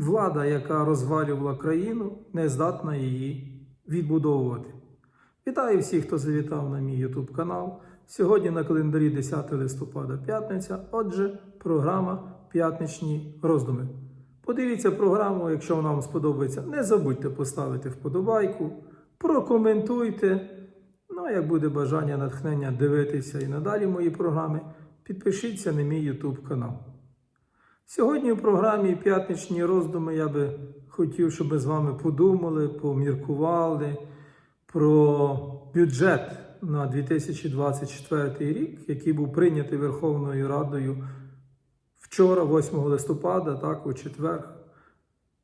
влада, яка розвалювала країну, не здатна її відбудовувати. Вітаю всіх, хто завітав на мій YouTube канал. Сьогодні на календарі 10 листопада п'ятниця. Отже, програма П'ятничні роздуми. Подивіться програму, якщо вона вам сподобається. Не забудьте поставити вподобайку, прокоментуйте. Ну, а як буде бажання натхнення дивитися і надалі мої програми, підпишіться на мій YouTube канал. Сьогодні в програмі П'ятничні роздуми я би хотів, щоб ми з вами подумали, поміркували про бюджет на 2024 рік, який був прийнятий Верховною Радою вчора, 8 листопада, так, у четвер.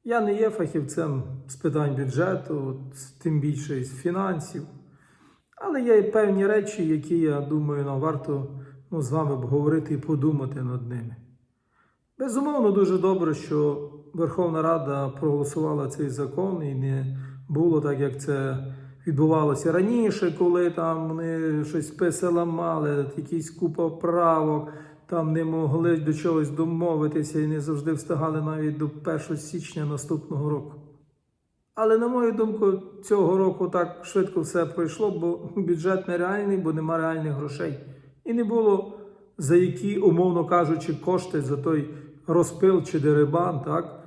Я не є фахівцем з питань бюджету, тим більше з фінансів. Але є певні речі, які, я думаю, нам варто ну, з вами обговорити і подумати над ними. Безумовно, дуже добре, що Верховна Рада проголосувала цей закон і не було так, як це відбувалося раніше, коли там вони щось списи ламали, якісь купа правок, там не могли до чогось домовитися і не завжди встигали навіть до 1 січня наступного року. Але, на мою думку, цього року так швидко все пройшло, бо бюджет нереальний, бо нема реальних грошей. І не було за які, умовно кажучи, кошти за той розпил чи дерибан, так?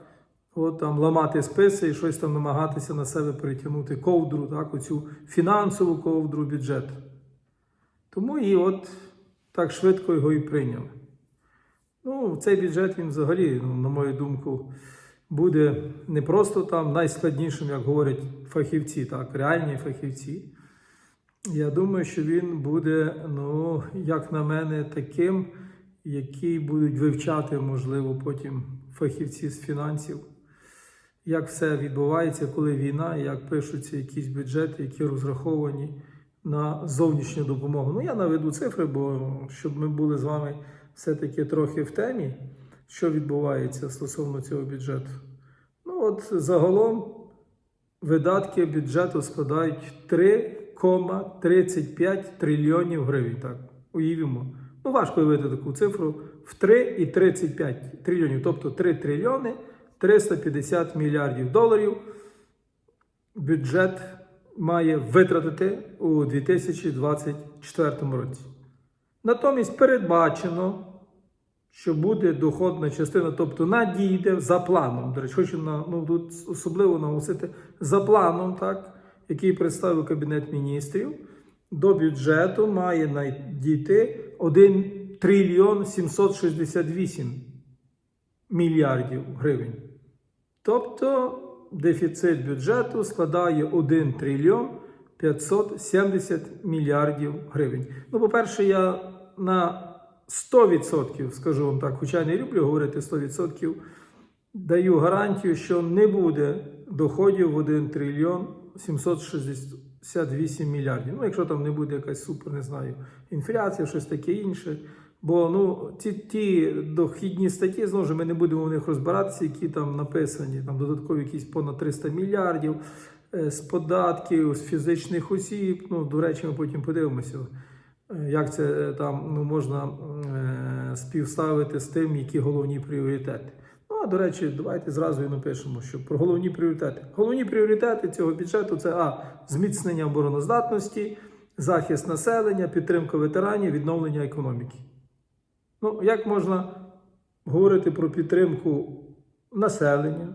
От там ламати списи і щось там намагатися на себе притягнути ковдру, так, оцю фінансову ковдру бюджету. Тому і от так швидко його і прийняли. Ну, цей бюджет він взагалі, ну, на мою думку, буде не просто там найскладнішим, як говорять фахівці, так, реальні фахівці. Я думаю, що він буде, ну, як на мене, таким, який будуть вивчати, можливо, потім фахівці з фінансів, як все відбувається, коли війна, як пишуться якісь бюджети, які розраховані на зовнішню допомогу. Ну, я наведу цифри, бо щоб ми були з вами все-таки трохи в темі, що відбувається стосовно цього бюджету. Ну, от загалом видатки бюджету складають 3,35 трильйонів гривень. Так, уявімо. Ну, важко уявити таку цифру в 3,35 трильйонів, тобто 3 трильйони 350 мільярдів доларів. Бюджет має витратити у 2024 році. Натомість передбачено, що буде доходна частина, тобто надійде за планом. До речі, хочу на, ну, тут особливо наголосити за планом, так, який представив Кабінет міністрів, до бюджету має надійти 1 трильйон 768 мільярдів гривень. Тобто дефіцит бюджету складає 1 трильйон 570 мільярдів гривень. Ну, по-перше, я на 100%, скажу вам так, хоча не люблю говорити 100%, даю гарантію, що не буде доходів в 1 трильйон 768 мільярдів. Ну, якщо там не буде якась супер, не знаю, інфляція, щось таке інше. Бо ну, ці ті дохідні статті, знову ж ми не будемо в них розбиратися, які там написані, там додаткові якісь понад 300 мільярдів е, з податків, з фізичних осіб. Ну, до речі, ми потім подивимося, е, як це е, там ну, можна е, співставити з тим, які головні пріоритети. А до речі, давайте зразу і напишемо, що про головні пріоритети. Головні пріоритети цього бюджету це А. Зміцнення обороноздатності, захист населення, підтримка ветеранів, відновлення економіки. Ну, як можна говорити про підтримку населення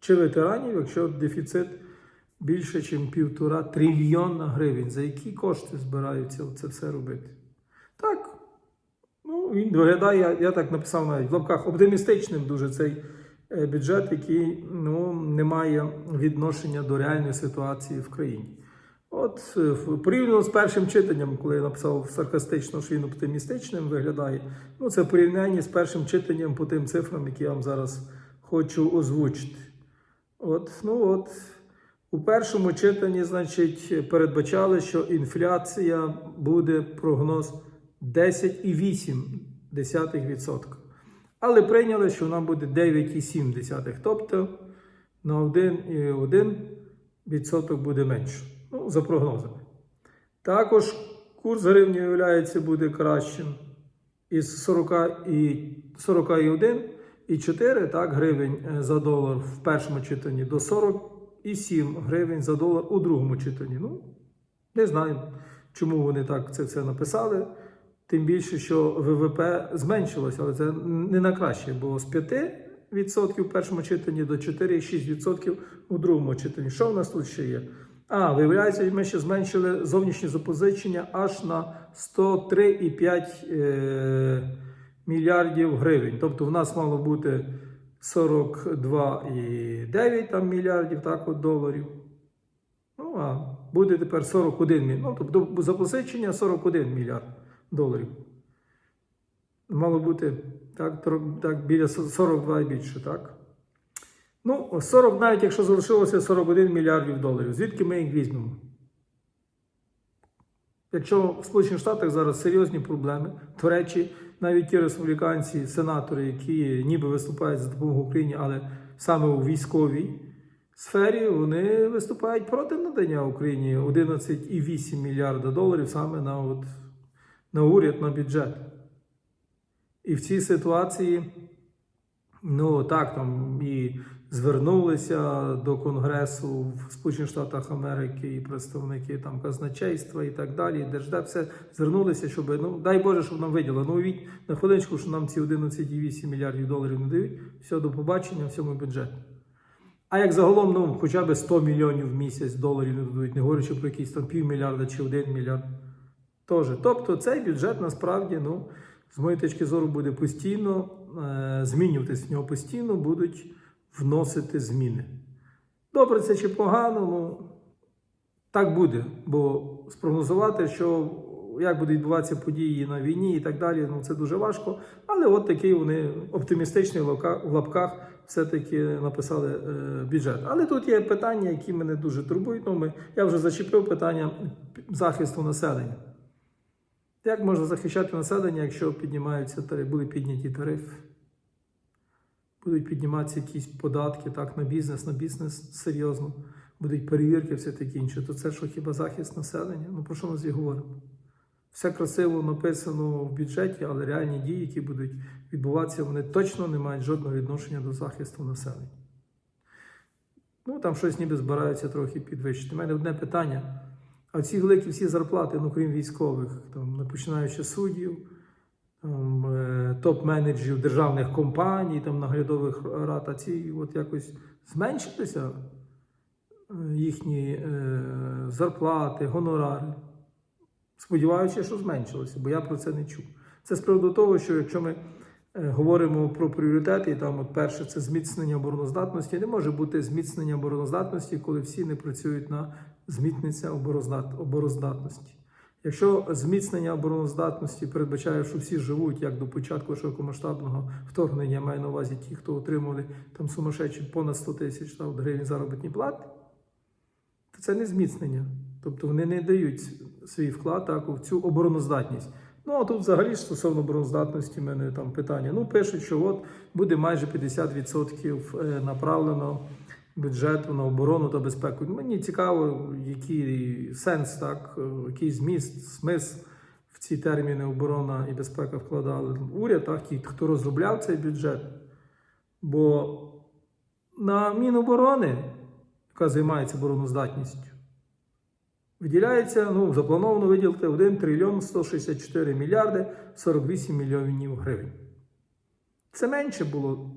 чи ветеранів, якщо дефіцит більше, ніж півтора трильйона гривень? За які кошти збираються це все робити? Він виглядає, я, так написав навіть в лапках, оптимістичним дуже цей е, бюджет, який ну, не має відношення до реальної ситуації в країні. От е, порівняно з першим читанням, коли я написав саркастично, що він оптимістичним виглядає. Ну, це в порівнянні з першим читанням по тим цифрам, які я вам зараз хочу озвучити. От, ну от, у першому читанні, значить, передбачали, що інфляція буде прогноз 10,8%. Але прийняли, що вона буде 9,7%. Тобто на 1,1% буде менше. Ну, за прогнозами. Також курс гривні, виявляється, буде кращим із 40 і 41 44 так, гривень е, за долар в першому читанні до 47 гривень за долар у другому читанні. Ну, не знаю, чому вони так це все написали. Тим більше, що ВВП зменшилося, але це не на краще, бо з 5% в першому читанні до 4,6% у другому читанні. Що в нас тут ще є? А, виявляється, ми ще зменшили зовнішні запозичення аж на 103,5 е, мільярдів гривень. Тобто в нас мало бути 42,9 там мільярдів так, от, доларів. Ну, а буде тепер 41 мільярд. Ну, тобто запозичення 41 мільярд доларів. Мало бути так, так біля 42 і більше, так? Ну, 40, навіть якщо залишилося 41 мільярдів доларів, звідки ми їх візьмемо? Якщо в Сполучених Штатах зараз серйозні проблеми, до речі, навіть ті республіканці, сенатори, які ніби виступають за допомогу Україні, але саме у військовій сфері, вони виступають проти надання Україні 11,8 мільярда доларів саме на, от, на уряд, на бюджет. І в цій ситуації, ну так, там і звернулися до Конгресу в Сполучених Штатах Америки і представники там казначейства і так далі. Держдеп все звернулися, щоб ну дай Боже, щоб нам виділили. Ну від на хвилиночку, що нам ці 11,8 мільярдів доларів не дають. Все до побачення, всьому бюджету. А як загалом, ну хоча б 100 мільйонів в місяць доларів не дадуть, не говорячи про якісь там півмільярда чи один мільярд. Теж. Тобто цей бюджет насправді, ну, з моєї точки зору, буде постійно е, змінюватись в нього постійно, будуть вносити зміни. Добре, це чи погано, ну так буде. Бо спрогнозувати, що як будуть відбуватися події на війні і так далі, ну це дуже важко. Але от такий вони оптимістичний в лапках все-таки написали е, бюджет. Але тут є питання, які мене дуже турбують. Ну, ми, я вже зачепив питання захисту населення. Як можна захищати населення, якщо піднімаються були підняті тарифи? Будуть підніматися якісь податки так, на бізнес, на бізнес серйозно, будуть перевірки, все таке інше. То це що хіба захист населення? Ну про що ми звідси говоримо? Все красиво написано в бюджеті, але реальні дії, які будуть відбуватися, вони точно не мають жодного відношення до захисту населення. Ну, там щось ніби збираються трохи підвищити. У мене одне питання. А ці великі всі зарплати, ну крім військових, там, починаючи суддів, е, топ-менеджерів державних компаній, там, наглядових рад, а ці от якось зменшилися е, їхні е, зарплати, гонорари. Сподіваюся, що зменшилося, бо я про це не чув. Це з приводу того, що якщо ми е, говоримо про пріоритети, і там от перше це зміцнення обороноздатності, не може бути зміцнення обороноздатності, коли всі не працюють на зміцнення обороздатності. Якщо зміцнення обороноздатності передбачає, що всі живуть як до початку широкомасштабного вторгнення, я маю на увазі ті, хто отримували там сумасшедші понад 100 тисяч гривень заробітні плати, то це не зміцнення. Тобто вони не дають свій вклад так, в цю обороноздатність. Ну, а тут взагалі стосовно обороноздатності, в мене там питання. Ну, пишуть, що от буде майже 50% е, направлено бюджету на оборону та безпеку. Мені цікаво, який сенс, так, який зміст, смисл в ці терміни оборона і безпека вкладали уряд, так, і хто розробляв цей бюджет. Бо на Міноборони, яка займається обороноздатністю, виділяється, ну, заплановано виділити 1 трильйон 164 мільярди 48 мільйонів гривень. Це менше було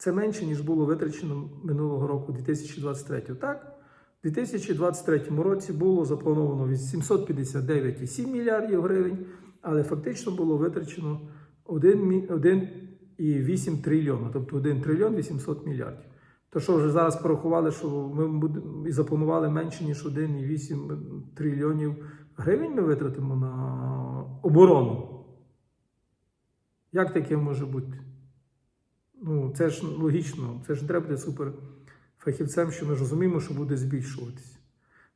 це менше, ніж було витрачено минулого року, 2023. Так, у 2023 році було заплановано від 759,7 мільярдів гривень, але фактично було витрачено 1,8 трильйона, тобто 1 трильйон 800 мільярдів. То що вже зараз порахували, що ми і запланували менше, ніж 1,8 трильйонів гривень ми витратимо на оборону. Як таке може бути? Ну, це ж логічно, це ж треба бути супер фахівцем, що ми ж розуміємо, що буде збільшуватись.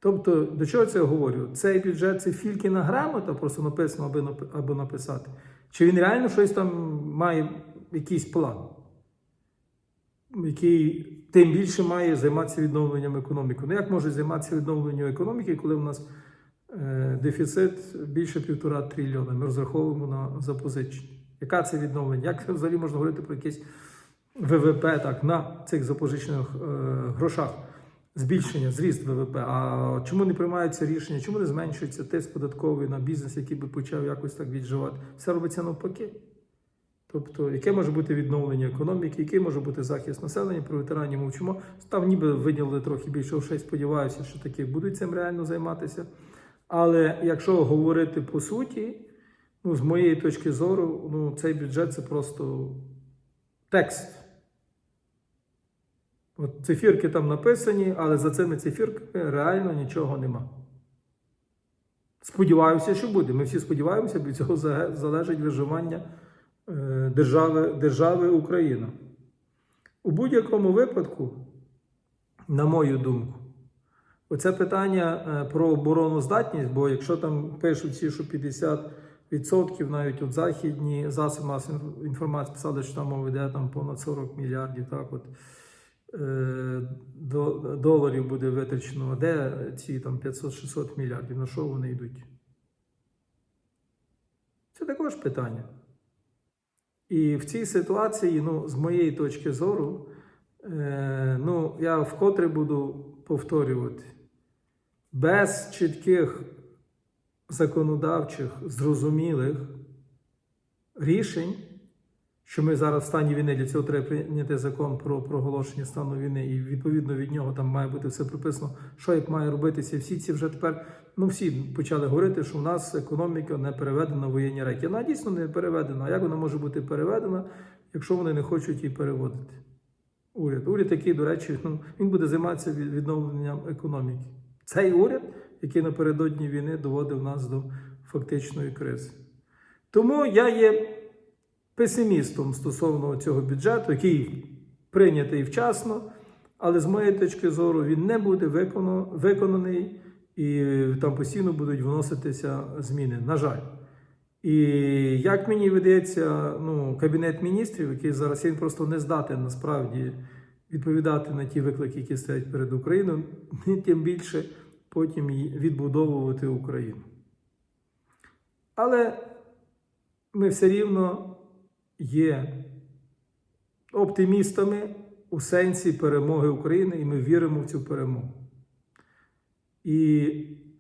Тобто, до чого це я говорю? Цей бюджет це фількіна грамота, просто написано, аби, аби написати. Чи він реально щось там має якийсь план, який тим більше має займатися відновленням економіки? Ну як може займатися відновленням економіки, коли в нас е, дефіцит більше півтора трильйона? Ми розраховуємо на запозичення. Яка це відновлення? Як взагалі можна говорити про якесь ВВП так, на цих запозичених е, грошах? Збільшення, зріст ВВП. А чому не приймаються рішення? Чому не зменшується тиск податковий на бізнес, який би почав якось так відживати? Все робиться навпаки. Тобто, яке може бути відновлення економіки, який може бути захист населення, про ветеранів мовчимо. Там ніби виділили трохи більше грошей, сподіваюся, що таки будуть цим реально займатися. Але якщо говорити по суті, ну, з моєї точки зору, ну, цей бюджет це просто текст. От цифірки там написані, але за цими цифірками реально нічого нема. Сподіваюся, що буде. Ми всі сподіваємося, бо від цього залежить виживання е, держави, держави Україна. У будь-якому випадку, на мою думку, оце питання е, про обороноздатність, бо якщо там пишуть всі, що 50% навіть от західні засоби масової інформації писали, що там мова там понад 40 мільярдів, так от доларів буде витрачено. А де ці там 500-600 мільярдів? На що вони йдуть? Це також питання. І в цій ситуації, ну, з моєї точки зору, е, ну, я вкотре буду повторювати, без чітких законодавчих, зрозумілих рішень, що ми зараз в стані війни, для цього треба прийняти закон про проголошення стану війни, і відповідно від нього там має бути все прописано, що як має робитися. Всі ці вже тепер, ну всі почали говорити, що в нас економіка не переведена в воєнні рейки. Вона дійсно не переведена. А як вона може бути переведена, якщо вони не хочуть її переводити? Уряд. Уряд, який, до речі, ну, він буде займатися відновленням економіки. Цей уряд, який напередодні війни доводив нас до фактичної кризи. Тому я є песимістом стосовно цього бюджету, який прийнятий вчасно, але з моєї точки зору він не буде виконаний і там постійно будуть вноситися зміни. На жаль. І як мені видається, ну, Кабінет міністрів, який зараз він просто не здатен насправді відповідати на ті виклики, які стоять перед Україною, тим більше потім відбудовувати Україну. Але ми все рівно є оптимістами у сенсі перемоги України, і ми віримо в цю перемогу. І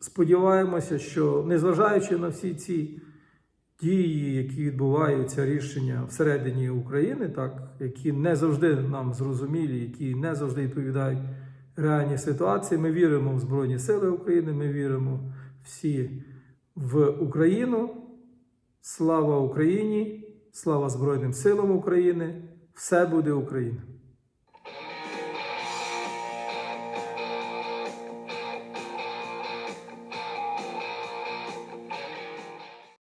сподіваємося, що незважаючи на всі ці дії, які відбуваються рішення всередині України, так, які не завжди нам зрозумілі, які не завжди відповідають реальній ситуації, ми віримо в Збройні Сили України, ми віримо всі в Україну. Слава Україні! Слава Збройним силам України! Все буде Україна!